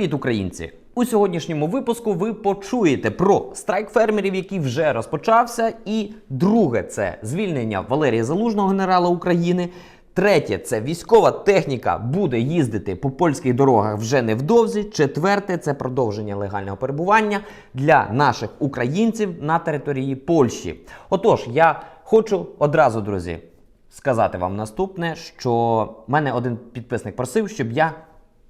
Привіт, українці! У сьогоднішньому випуску ви почуєте про страйк фермерів, який вже розпочався. І друге це звільнення Валерія Залужного, генерала України. Третє це військова техніка буде їздити по польських дорогах вже невдовзі. Четверте це продовження легального перебування для наших українців на території Польщі. Отож, я хочу одразу, друзі, сказати вам наступне, що мене один підписник просив, щоб я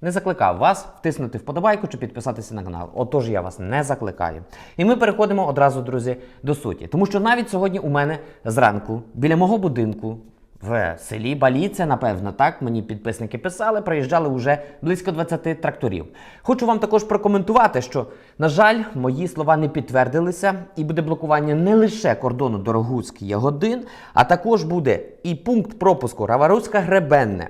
не закликав вас втиснути вподобайку чи підписатися на канал. Отож, я вас не закликаю. І ми переходимо одразу, друзі, до суті. Тому що навіть сьогодні у мене зранку біля мого будинку. В селі Баліце, напевно, так мені підписники писали, приїжджали вже близько 20 тракторів. Хочу вам також прокоментувати, що, на жаль, мої слова не підтвердилися, і буде блокування не лише кордону Дорогуцький Ягодин, а також буде і пункт пропуску Раваруська Гребенне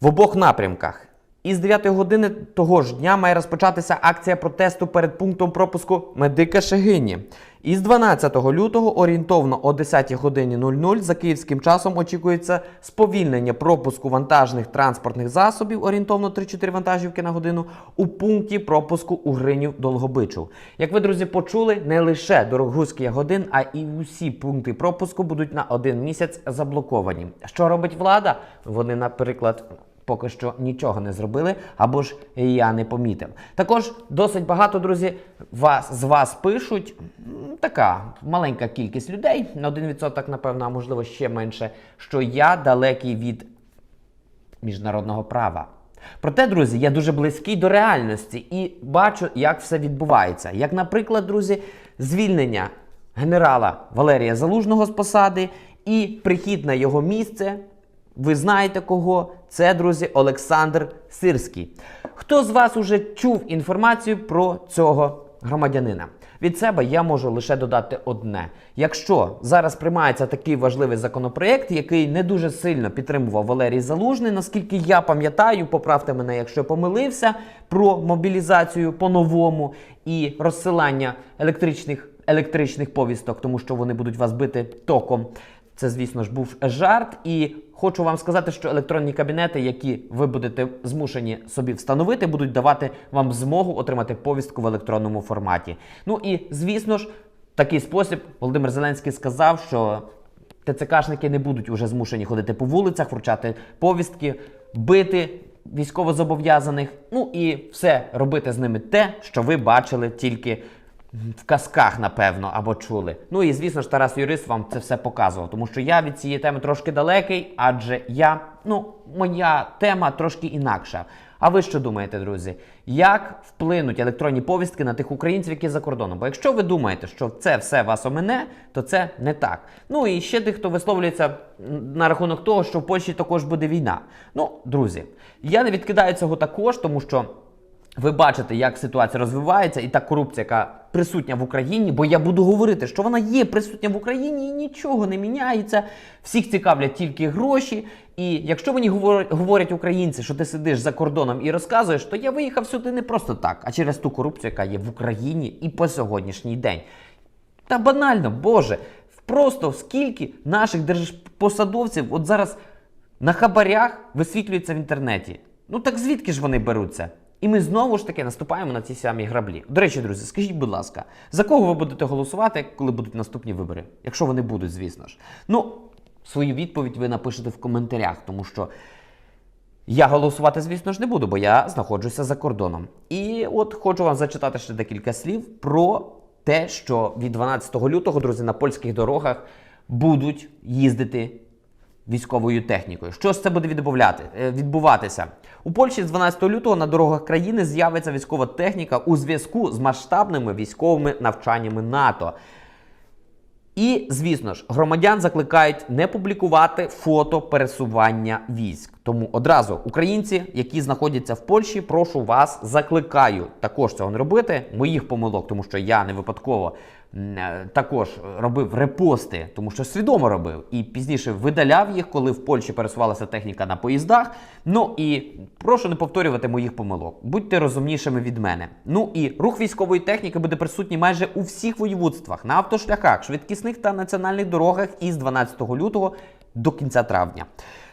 в обох напрямках. І з 9 години того ж дня має розпочатися акція протесту перед пунктом пропуску Медика Шегині. І з 12 лютого орієнтовно о 10 годині 00 за київським часом очікується сповільнення пропуску вантажних транспортних засобів орієнтовно 3-4 вантажівки на годину у пункті пропуску у Гринів Долгобичу. Як ви, друзі, почули, не лише Дорогуський годин, а і усі пункти пропуску будуть на один місяць заблоковані. Що робить влада? Вони, наприклад. Поки що нічого не зробили, або ж я не помітив. Також досить багато, друзі, вас з вас пишуть. Така маленька кількість людей, на 1%, напевно, а можливо ще менше, що я далекий від міжнародного права. Проте, друзі, я дуже близький до реальності і бачу, як все відбувається. Як, наприклад, друзі, звільнення генерала Валерія Залужного з посади і прихід на його місце. Ви знаєте кого? Це, друзі, Олександр Сирський. Хто з вас уже чув інформацію про цього громадянина? Від себе я можу лише додати одне: якщо зараз приймається такий важливий законопроєкт, який не дуже сильно підтримував Валерій Залужний, наскільки я пам'ятаю, поправте мене, якщо помилився, про мобілізацію по-новому і розсилання електричних електричних повісток, тому що вони будуть вас бити током. Це, звісно ж, був жарт, і хочу вам сказати, що електронні кабінети, які ви будете змушені собі встановити, будуть давати вам змогу отримати повістку в електронному форматі. Ну і звісно ж, такий спосіб Володимир Зеленський сказав, що ТЦКшники не будуть уже змушені ходити по вулицях, вручати повістки, бити військовозобов'язаних. Ну і все робити з ними те, що ви бачили тільки в казках, напевно, або чули. Ну і звісно ж, Тарас Юрист вам це все показував, тому що я від цієї теми трошки далекий, адже я, ну, моя тема трошки інакша. А ви що думаєте, друзі? Як вплинуть електронні повістки на тих українців, які за кордоном? Бо якщо ви думаєте, що це все вас омине, то це не так. Ну і ще тих, хто висловлюється на рахунок того, що в Польщі також буде війна. Ну, друзі, я не відкидаю цього також, тому що. Ви бачите, як ситуація розвивається, і та корупція, яка присутня в Україні, бо я буду говорити, що вона є присутня в Україні і нічого не міняється. Всіх цікавлять тільки гроші. І якщо мені говорять, українці, що ти сидиш за кордоном і розказуєш, то я виїхав сюди не просто так, а через ту корупцію, яка є в Україні і по сьогоднішній день. Та банально, Боже, просто скільки наших держпосадовців от зараз на хабарях висвітлюється в інтернеті. Ну так звідки ж вони беруться? І ми знову ж таки наступаємо на ці самі граблі. До речі, друзі, скажіть, будь ласка, за кого ви будете голосувати, коли будуть наступні вибори? Якщо вони будуть, звісно ж. Ну, свою відповідь ви напишете в коментарях, тому що я голосувати, звісно ж, не буду, бо я знаходжуся за кордоном. І от хочу вам зачитати ще декілька слів про те, що від 12 лютого, друзі, на польських дорогах будуть їздити військовою технікою. Що ж це буде е, відбуватися? У Польщі з 12 лютого на дорогах країни з'явиться військова техніка у зв'язку з масштабними військовими навчаннями НАТО. І, звісно ж, громадян закликають не публікувати фото пересування військ. Тому одразу українці, які знаходяться в Польщі, прошу вас, закликаю також цього не робити. Моїх помилок, тому що я не випадково також робив репости, тому що свідомо робив, і пізніше видаляв їх, коли в Польщі пересувалася техніка на поїздах. Ну і прошу не повторювати моїх помилок. Будьте розумнішими від мене. Ну і рух військової техніки буде присутній майже у всіх воєводствах, на автошляхах, швидкісних та національних дорогах із 12 лютого до кінця травня.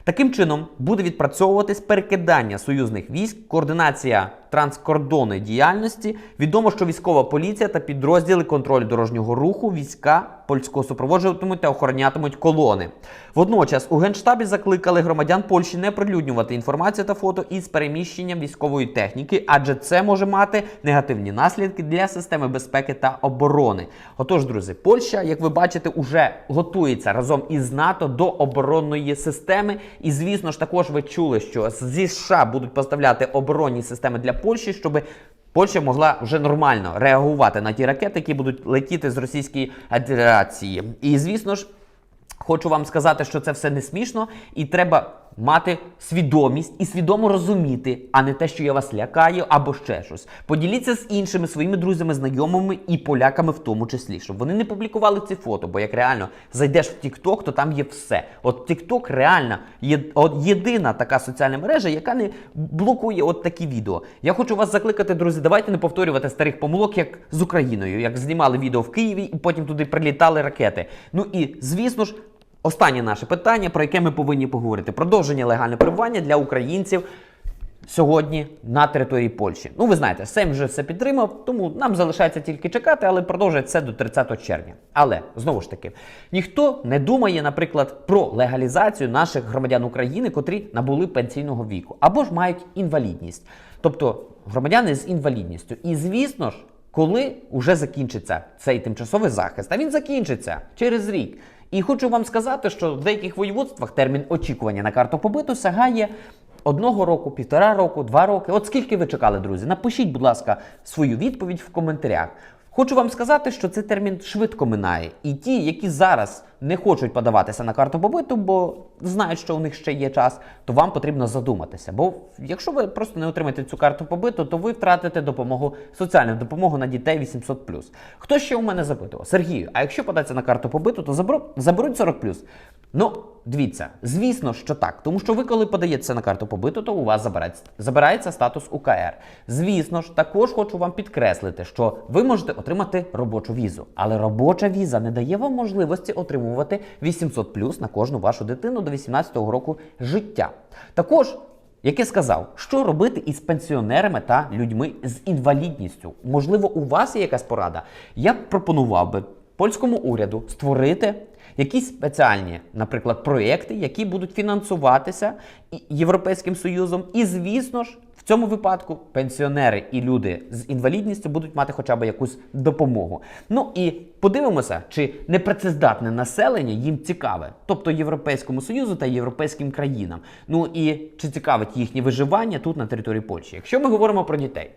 Таким чином буде відпрацьовуватись перекидання союзних військ, координація транскордонної діяльності. Відомо, що військова поліція та підрозділи контролю дорожнього руху війська польського супроводжуватимуть та охоронятимуть колони. Водночас у генштабі закликали громадян Польщі не прилюднювати інформацію та фото із переміщенням військової техніки, адже це може мати негативні наслідки для системи безпеки та оборони. Отож, друзі, Польща, як ви бачите, уже готується разом із НАТО до оборонної системи. І звісно ж, також ви чули, що зі США будуть поставляти оборонні системи для Польщі, щоб Польща могла вже нормально реагувати на ті ракети, які будуть летіти з Російської Федерації. І звісно ж. Хочу вам сказати, що це все не смішно, і треба мати свідомість і свідомо розуміти, а не те, що я вас лякаю або ще щось. Поділіться з іншими своїми друзями, знайомими і поляками в тому числі, щоб вони не публікували ці фото. Бо як реально зайдеш в TikTok, то там є все. От TikTok реально є от єдина така соціальна мережа, яка не блокує от такі відео. Я хочу вас закликати, друзі, давайте не повторювати старих помилок, як з Україною, як знімали відео в Києві, і потім туди прилітали ракети. Ну і звісно ж. Останнє наше питання, про яке ми повинні поговорити: продовження легального перебування для українців сьогодні на території Польщі. Ну, ви знаєте, Сейм вже все підтримав, тому нам залишається тільки чекати, але продовжує це до 30 червня. Але знову ж таки, ніхто не думає, наприклад, про легалізацію наших громадян України, котрі набули пенсійного віку або ж мають інвалідність, тобто громадяни з інвалідністю. І звісно ж. Коли вже закінчиться цей тимчасовий захист, а він закінчиться через рік. І хочу вам сказати, що в деяких воєводствах термін очікування на карту побиту сягає одного року, півтора року, два роки. От скільки ви чекали, друзі? Напишіть, будь ласка, свою відповідь в коментарях. Хочу вам сказати, що цей термін швидко минає. І ті, які зараз не хочуть подаватися на карту побиту, бо знають, що у них ще є час, то вам потрібно задуматися. Бо якщо ви просто не отримаєте цю карту побиту, то ви втратите допомогу, соціальну допомогу на дітей 800+. Хто ще у мене запитував? Сергію, а якщо податися на карту побиту, то заберу, заберуть 40+. Ну, дивіться, звісно, що так. Тому що ви, коли подаєтеся на карту побиту, то у вас забирається, забирається статус УКР. Звісно ж, також хочу вам підкреслити, що ви можете отримати робочу візу, але робоча віза не дає вам можливості отримувати 800 плюс на кожну вашу дитину до 18-го року життя. Також. Як я сказав, що робити із пенсіонерами та людьми з інвалідністю? Можливо, у вас є якась порада? Я пропонував би польському уряду створити якісь спеціальні, наприклад, проєкти, які будуть фінансуватися Європейським Союзом. І, звісно ж, в цьому випадку пенсіонери і люди з інвалідністю будуть мати хоча б якусь допомогу. Ну і подивимося, чи непрацездатне населення їм цікаве, тобто Європейському Союзу та європейським країнам. Ну і чи цікавить їхнє виживання тут на території Польщі? Якщо ми говоримо про дітей.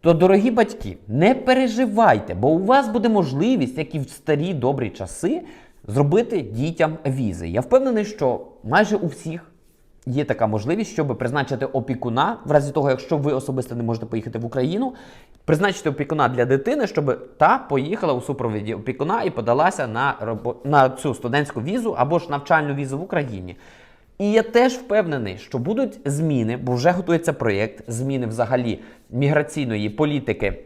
То, дорогі батьки, не переживайте, бо у вас буде можливість, як і в старі добрі часи, зробити дітям візи. Я впевнений, що майже у всіх є така можливість, щоб призначити опікуна, в разі того, якщо ви особисто не можете поїхати в Україну, призначити опікуна для дитини, щоб та поїхала у супровіді опікуна і подалася на, робо... на цю студентську візу або ж навчальну візу в Україні. І я теж впевнений, що будуть зміни, бо вже готується проєкт зміни взагалі міграційної політики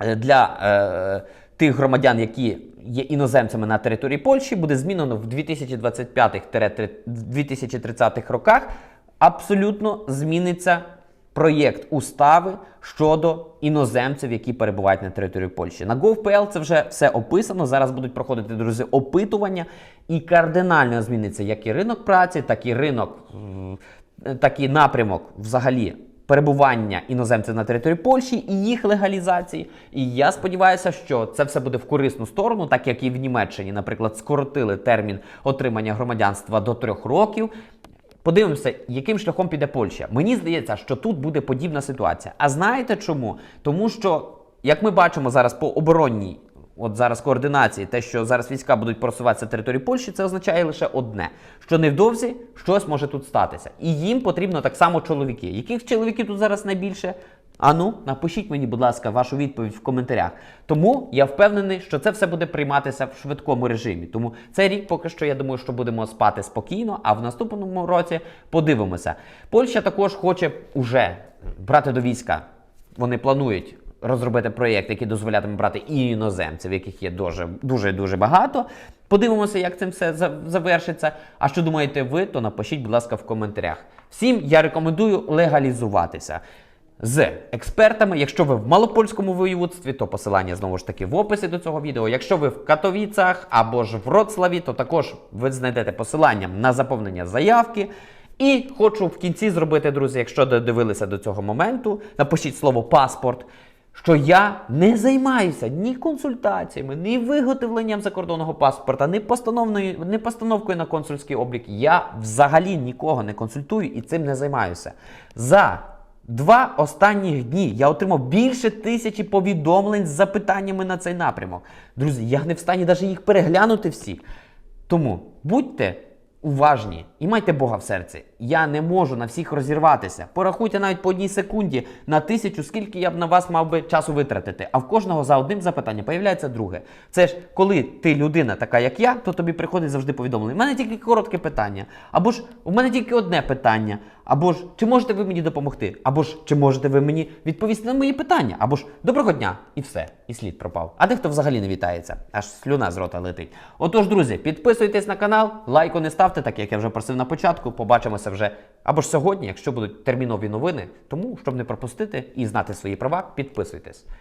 е, для е, тих громадян, які є іноземцями на території Польщі, буде змінено в 2025-2030 роках. Абсолютно зміниться проєкт устави щодо іноземців, які перебувають на території Польщі. На GovPL це вже все описано. Зараз будуть проходити друзі опитування, і кардинально зміниться як і ринок праці, так і ринок, так і напрямок взагалі. Перебування іноземців на території Польщі і їх легалізації. І я сподіваюся, що це все буде в корисну сторону, так як і в Німеччині, наприклад, скоротили термін отримання громадянства до трьох років. Подивимося, яким шляхом піде Польща. Мені здається, що тут буде подібна ситуація. А знаєте чому? Тому що, як ми бачимо зараз по оборонній, от зараз координації, те, що зараз війська будуть просуватися території Польщі, це означає лише одне: що невдовзі щось може тут статися. І їм потрібно так само чоловіки. Яких чоловіків тут зараз найбільше? Ану, напишіть мені, будь ласка, вашу відповідь в коментарях. Тому я впевнений, що це все буде прийматися в швидкому режимі. Тому цей рік поки що я думаю, що будемо спати спокійно, а в наступному році подивимося. Польща також хоче уже брати до війська. Вони планують розробити проєкт, який дозволятиме брати і іноземців, яких є дуже дуже дуже багато. Подивимося, як цим все завершиться. А що думаєте ви, то напишіть, будь ласка, в коментарях. Всім я рекомендую легалізуватися з експертами. Якщо ви в малопольському воєводстві, то посилання знову ж таки в описі до цього відео. Якщо ви в Катовіцах або ж в Вроцлаві, то також ви знайдете посилання на заповнення заявки. І хочу в кінці зробити, друзі, якщо додивилися до цього моменту, напишіть слово паспорт. Що я не займаюся ні консультаціями, ні виготовленням закордонного паспорта, ні постановною, ні постановкою на консульський облік. Я взагалі нікого не консультую і цим не займаюся. За два останніх дні я отримав більше тисячі повідомлень з запитаннями на цей напрямок. Друзі, я не в стані навіть їх переглянути всі. Тому будьте уважні і майте Бога в серці. Я не можу на всіх розірватися. Порахуйте навіть по одній секунді на тисячу, скільки я б на вас мав би часу витратити. А в кожного за одним запитанням появляється друге. Це ж коли ти людина така, як я, то тобі приходить завжди повідомлення. У мене тільки коротке питання. Або ж у мене тільки одне питання. Або ж чи можете ви мені допомогти? Або ж чи можете ви мені відповісти на мої питання? Або ж доброго дня, і все, і слід пропав. А дехто взагалі не вітається, аж слюна з рота летить. Отож, друзі, підписуйтесь на канал, лайку не ставте, так як я вже просив на початку. Побачимося вже або ж сьогодні, якщо будуть термінові новини. Тому, щоб не пропустити і знати свої права, підписуйтесь.